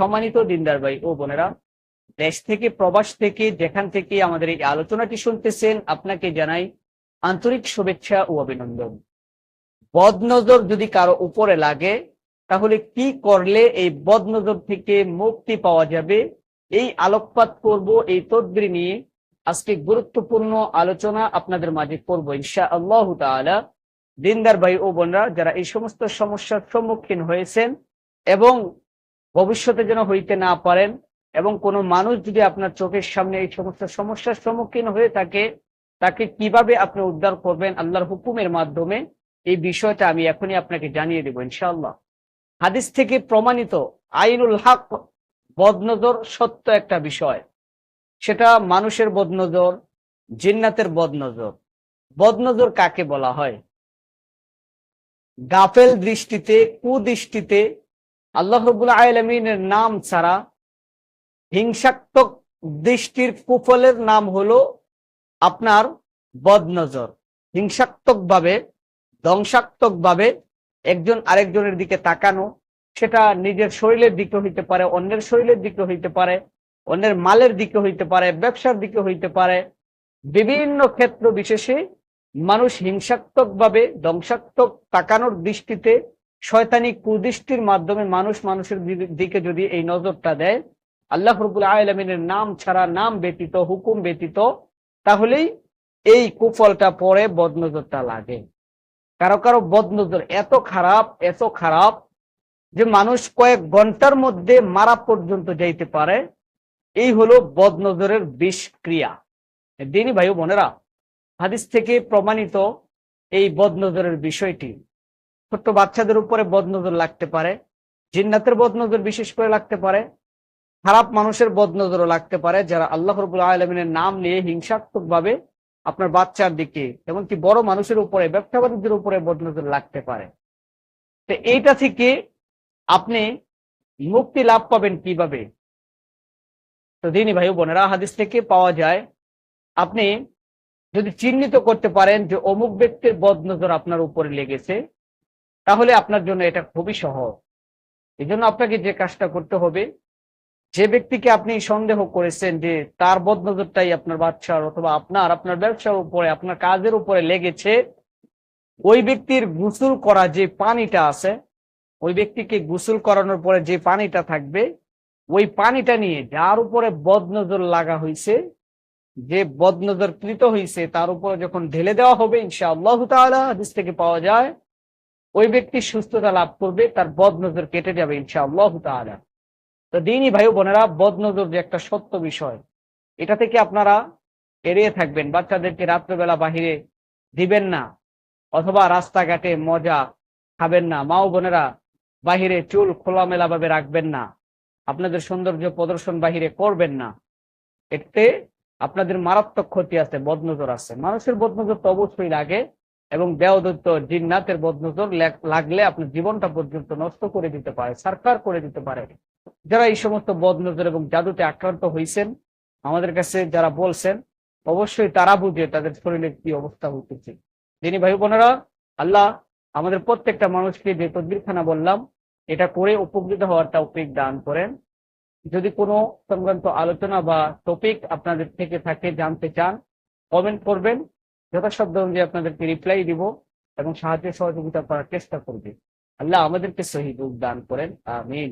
সম্মানিত দিনদার ভাই ও বোনেরা, দেশ থেকে, প্রবাস থেকে, যেখান থেকে আমাদের এই আলোচনাটি শুনতেছেন, আপনাকে জানাই আন্তরিক শুভেচ্ছা ও অভিনন্দন। বদনজর যদি কারও উপরে লাগে, তাহলে কি করলে এই বদনজর থেকে মুক্তি পাওয়া যাবে? এই আলোকপাত করব, এই তদবির নিয়ে আজকে গুরুত্বপূর্ণ আলোচনা আপনাদের মাঝে করব ইনশা আল্লাহ তাআলা। দিনদার ভাই ও বোনরা, যারা এই সমস্ত সমস্যার সম্মুখীন হয়েছেন এবং ভবিষ্যতে যেন হইতে না পারেন এবং কোনো মানুষ যদি আপনার চোখের সামনে এই সমস্ত সমস্যার সম্মুখীন হয়ে থাকে, তাকে কীভাবে আপনি উদ্ধার করবেন আল্লাহর হুকুমের মাধ্যমে, এই বিষয়টা আমি এখনই আপনাকে জানিয়ে দেবো ইনশাআল্লাহ। হাদিস থেকে প্রমাণিত আইনুল হক বদনজর সত্য একটা বিষয়। সেটা মানুষের বদনজর, জিন্নাতের বদনজর। বদনজর কাকে বলা হয়? গাফেল দৃষ্টিতে, কুদৃষ্টিতে আল্লাহ রবুল্লা আলমিনের নাম ছাড়া হিংসাত্মক দৃষ্টির কুফলের নাম হলো আপনার বদনজর। হিংসাত্মক ভাবে ধ্বংসাত্মক ভাবে একজন আরেকজনের দিকে তাকানো, সেটা নিজের শরীরের দিকে হইতে পারে, অন্যের শরীরের দিকে হইতে পারে, অন্যের মালের দিকে হইতে পারে, ব্যবসার দিকে হইতে পারে। বিভিন্ন ক্ষেত্র বিশেষে মানুষ হিংসাত্মক ভাবে ধ্বংসাত্মক তাকানোর দৃষ্টিতে শয়তানিক কুদৃষ্টির মাধ্যমে মানুষ মানুষের দিকে যদি এই নজরটা দেয়, আল্লাহ রবুল আলমিনের নাম ছাড়া নাম ব্যতীত, হুকুম ব্যতীত, তাহলেই এই কুফলটা পরে বদনজরটা লাগে। কারও কারও বদনজর এত খারাপ এত খারাপ যে মানুষ কয়েক ঘণ্টার মধ্যে মারা পর্যন্ত যাইতে পারে। এই হলো বদনজরের বিষক্রিয়া। দিনী ভাই বোনেরা, হাদিস থেকে প্রমাণিত এই বদনজরের বিষয়টি। ছোট্ট বাচ্চাদের উপরে বদনজর লাগতে পারে, জিন্নাতের বদনজর বিশেষ করে লাগতে পারে, খারাপ মানুষের বদনজরও লাগতে পারে, যারা আল্লাহ রবুল্লা আলমিনের নাম নিয়ে হিংসাত্মক ভাবে আপনার বাচ্চার দিকে এমনকি বড় মানুষের উপরে ব্যবসা বাণিজ্যের উপরে বদনজর লাগতে পারে। তো এইটা থেকে আপনি মুক্তি লাভ পাবেন কীভাবে? তো দিনী ভাই বোনেরা, হাদিস থেকে পাওয়া যায়, আপনি যদি চিহ্নিত করতে পারেন যে অমুক ব্যক্তির বদনজর আপনার উপরে লেগেছে তাহলে আপনার জন্য এটা খুবই সহজ। এই জন্য আপনাকে যে কাজটা করতে হবে, যে ব্যক্তিকে আপনি সন্দেহ করেছেন যে তার বদনজরটাই আপনার বাচ্চার অথবা আপনার আপনার ব্যবসার উপরে, আপনার কাজের উপরে লেগেছে, ওই ব্যক্তির গুসুল করা যে পানিটা আছে, ওই ব্যক্তিকে গুসুল করানোর পরে যে পানিটা থাকবে, ওই পানিটা নিয়ে যার উপরে বদনজর লাগা হয়েছে যে বদনজর কৃত হয়েছে তার উপরে যখন ঢেলে দেওয়া হবে ইনশা আল্লাহ তাআলা, হাদিস থেকে পাওয়া যায় ওই ব্যক্তি সুস্থতা লাভ করবে, তার বদনজর কেটে যাবে ইনশা আল্লাহ তাআলা। তো দিনই ভাই বোনেরা, বদনজর যে একটা সত্য বিষয়, এটা থেকে আপনারা এড়িয়ে থাকবেন, বাচ্চাদেরকে রাত্রেবেলা বাহিরে দিবেন না, অথবা রাস্তাঘাটে মজা খাবেন না, মা ও বোনেরা বাহিরে চুল খোলামেলা ভাবে রাখবেন না, আপনাদের সৌন্দর্য প্রদর্শন বাহিরে করবেন না, এতে আপনাদের মারাত্মক ক্ষতি আছে, বদনজর আছে। মানুষের বদনজর তো অবশ্যই লাগে এবং দেওদত্ত জিন্নাতের বদনজর লাগলে আপনার জীবনটা পর্যন্ত নষ্ট করে দিতে পারে সরকার করে দিতে পারে। যারা এই সমস্ত বদনজর এবং জাদুতে আক্রান্ত হয়েছেন আমাদের কাছে যারা বলছেন, অবশ্যই তারা বুঝে তাদের শরীরের কি অবস্থা হইতেছে। যিনি ভাই বোনেরা, আল্লাহ আমাদের প্রত্যেকটা মানুষকে যে তদবিরখানা বললাম, এটা করে উপকৃত হওয়ার তৌফিক দান করেন। যদি কোনো সংক্রান্ত আলোচনা বা টপিক আপনাদের থেকে থাকে, জানতে চান কমেন্ট করবেন। যথাসাধ্য অনুযায়ী আপনাদেরকে রিপ্লাই দিব এবং সাহায্য সহযোগিতা করার চেষ্টা করবে। আল্লাহ আমাদেরকে সহি দান করেন, আমিন।